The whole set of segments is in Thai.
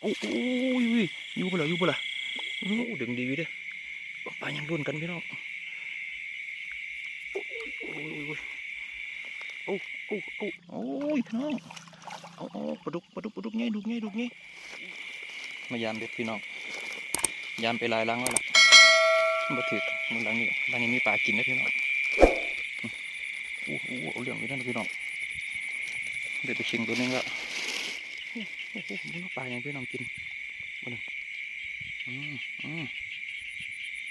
โอ้ยอุ้ยอยู่บ่ล่ะอยู่บ่ล่ะโอ้ดึงดีอยู่เด้อปลายังรุ่นกันพี่น้องโอ้ยโอ้โอ้โอ้โอ้ยพี่น้องเอาเอาปลาดุกปลาดุกปลาดุกไงดุกไงดุกไงมายามเด็ดพี่น้องยามไปลายลังแล้วล่ะบ่ถือมันหลังนี้หลังนี้มีปลากินนะพี่น้องโอ้โหเอาเรื่องไว้นะพี่น้องเด็ดไปชิงตัวนึงละ ปลาอย่างพี่น้องกินมาหนึ่งอืมอืม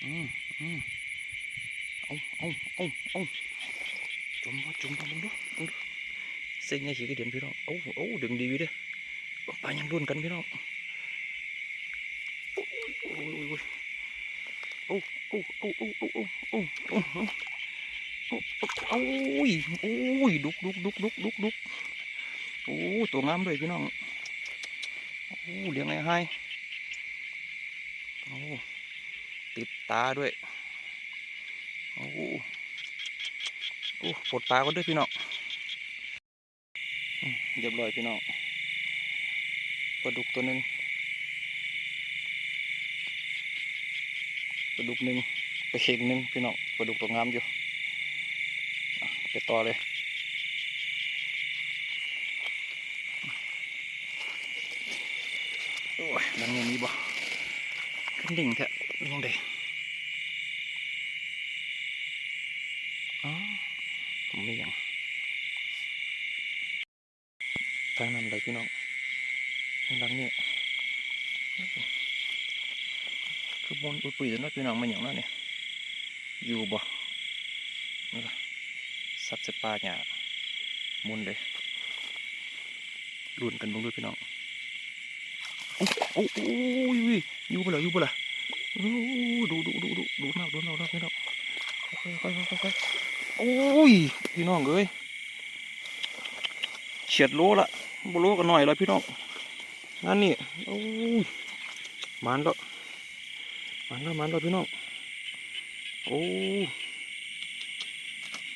อืมอืมเอาเอาเอาเอาจุ่มบ่จุ่มบ่มึงดูมึงดูเซ็งไงขี้กระเดียนพี่น้องโอ้โอ้ดึงดีอยู่เด้อปลายังรุ่นกันพี่น้องโอ้ยโอ้ยโอ้ยโอ้โอ้โอ้โอ้โอ้โอ้โอ้โอ้โอ้โอ้ยโอ้ยดุกดุกดุกดุกดุกดุกโอ้ตัวงามด้วยพี่น้องโอ้ เลี้ยงไงให้โอ้ติดตาด้วยโอ้โอ้ปลดปลาก็ด้วยพี่น้องเรียบร้อยพี่น้องปลาดุกตัวหนึ่งปลาดุกหนึ่งไปเข่งหนึ่งพี่น้องปลาดุกตัวงามอยู่ไปต่อเลย โอ้ยมันยังมีบ่ขึ้นดิ่งแท้ลงเด้อ๋อผมไม่ยังทางนั้นเลยพี่น้องทางหลังนี่คือบนอุดปุ๋ยแล้วเนะพี่น้องมันอย่างนั้นเนี่ยอยู่บ่สัตว์เสปลาเนี่ยมุนเลยรุนกันบ้างด้วยพี่น้อง อ้โอ้ยอุ้ยอยู่บ่ล่ะอยู่บ่ล่ะโอ้ดูดูดูดูดูมากดูมากดูมากพี่น้องค่อยค่อยค่อยค่อยค่อยโอ้ยพี่น้องเอ้ยเฉียดโลละบ่โลกันหน่อยแล้วพี่น้องนั่นนี่โอ้ยมันแล้วมันแล้วมันแล้วพี่น้องโอ้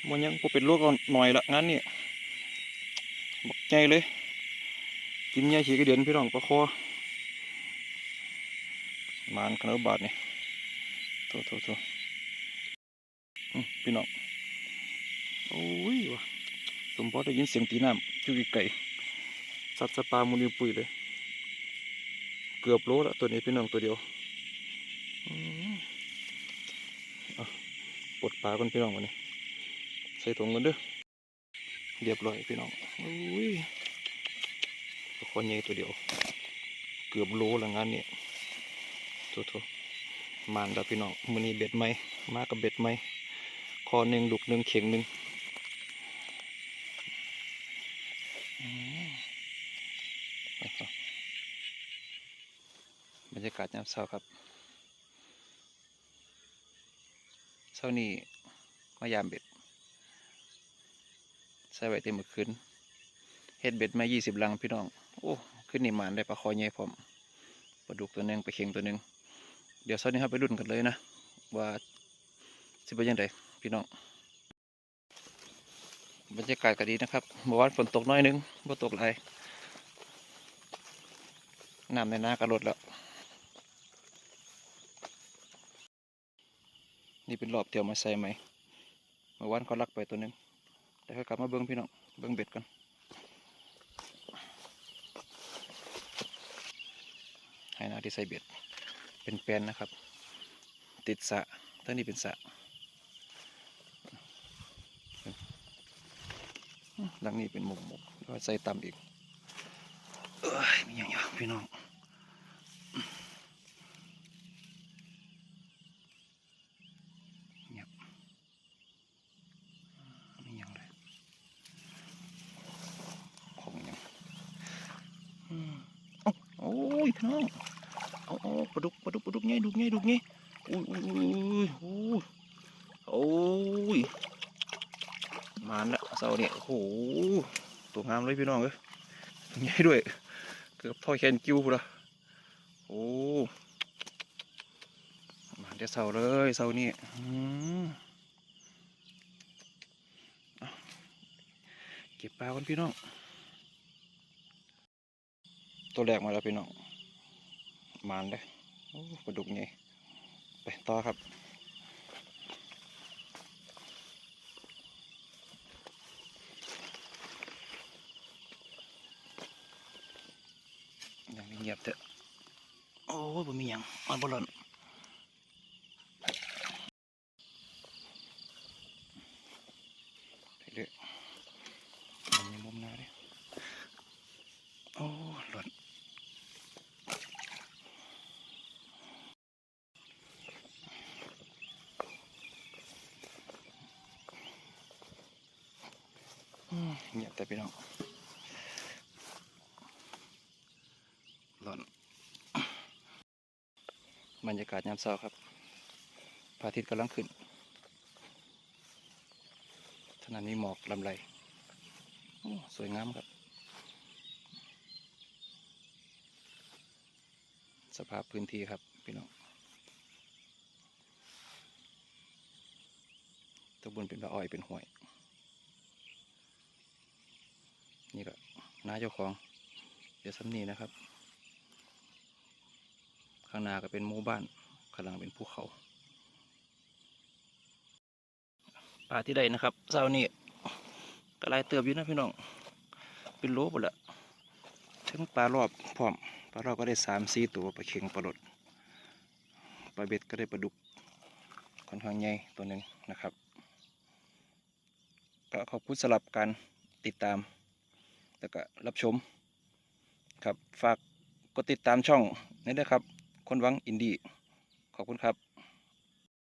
มันยังบ่เป็นโลกันหน่อยละงั้นนี่บักใจเลยกินยาขี้กระเดือนพี่น้องประคอ มานขนบาทนี่โถโถโถอืมพี่น้องโอ้ยวะสมพอได้ยินเสียงตีน้ำอยู่ไกลๆสัตว์สปามุนีปุ๋ยเลย เกือบโลละตัวนี้พี่น้องตัวเดียวอืมเอาปลดปลากันพี่น้องวันนี้ใส่ถุงกันเด้อเรียบร้อยพี่น้องโอ้ยคอใหญ่ตัวเดียว เกือบโลละงานนี้ โถๆมานแล้วพี่น้องมือนี้เบ็ดไหมมากับเบ็ดไหมคอหนึ่งลูกหนึ่งเข่งหนึ่งอืมบรรยากาศยามเช้าครับเช้านี้มายามเบ็ดใส่ไว้เต็มมือคืนเฮ็ดเบ็ดมายี่สิบลังพี่น้อง โอ้ ขึ้นนี่หมานได้ปลาคอใหญ่พร้อม ปลาดุกตัวหนึ่งปลาเข่งตัวหนึ่ง เดี๋ยวเช้านี้เราไปรุ่นกันเลยนะว่าสิเป็นยังไงพี่น้องบรรยากาศก็ดีนะครับเมื่อวานฝนตกน้อยนึงบ่ตกหลายน้ำในนาก็ลดแล้ว นี่เป็นรอบเที่ยวมาใส่ไหมเมื่อวานเขาลักไปตัวหนึงเดี๋ยวเขากลับมาเบิ้งพี่น้องเบิ้งเบ็ดกันให้นาที่ใส่เบ็ด เป็นแปลนนะครับ ติดสะท่างนี้เป็นสะหลังนี้เป็นหมกหมกแล้วใส่ตำอีกเอ้ยมีอย่างเงี้ยพี่น้องเงียบมีอย่างไรของอย่างอืมเอ้าโอ้ยพี่น้อง เอาเอาปลาดุกปลาดุกปลาดุกไงดุกไงดุกไงอุ้ยอุ้ยอุ้ยอุ้ยโอ้ยมาละเสาเนี่ยโอ้โหตัวงามเลยพี่น้องเอ้ยใหญ่ด้วย เกือบท่อแขนกิ้วพุ่นละโอ้มาเดี๋ยวเสาเลยเสานี่เก็บปลากันพี่น้อง ตัวแรกมาแล้วพี่น้อง มานเลยโอ้ปลาดุกไงไปต่อครับยังเงียบเถอะโอ้ยบ่มีหยังอ่อนบ่หล่นไปเรื่อยมันมีมุมหน้าเด้โอ้หล่นอืมเงียบ แต่พี่น้องหล่นบรรยากาศยามเช้าครับพระอาทิตย์กำลังขึ้นถนนนี้หมอกลำไรสวยงามครับ สภาพพื้นที่ครับพี่น้องตัวบนเป็นปลาอ้อยเป็นห้วย นี่ก็ น้าเจ้าของ เดี๋ยวซ้ำนี้นะครับ ข้างหน้าก็เป็นหมู่บ้านข้างหลังเป็นภูเขาปลาที่ใดนะครับเช้านี้ก็หลายเติบอยู่นะพี่น้อง เป็นโลหมดละถึงปลารอบพร้อมปลารอบก็ได้สามสี่ตัวปลาเข็งปลาหลดปลาเบ็ดก็ได้ปลาดุกค่อนข้างใหญ่ตัวหนึ่งนะครับ ก็ขอบคุณสำหรับการติดตาม แล้วก็รับชมครับฝากกดติดตามช่องนี้ด้วยครับ คนวังอินดี้ขอบคุณครับ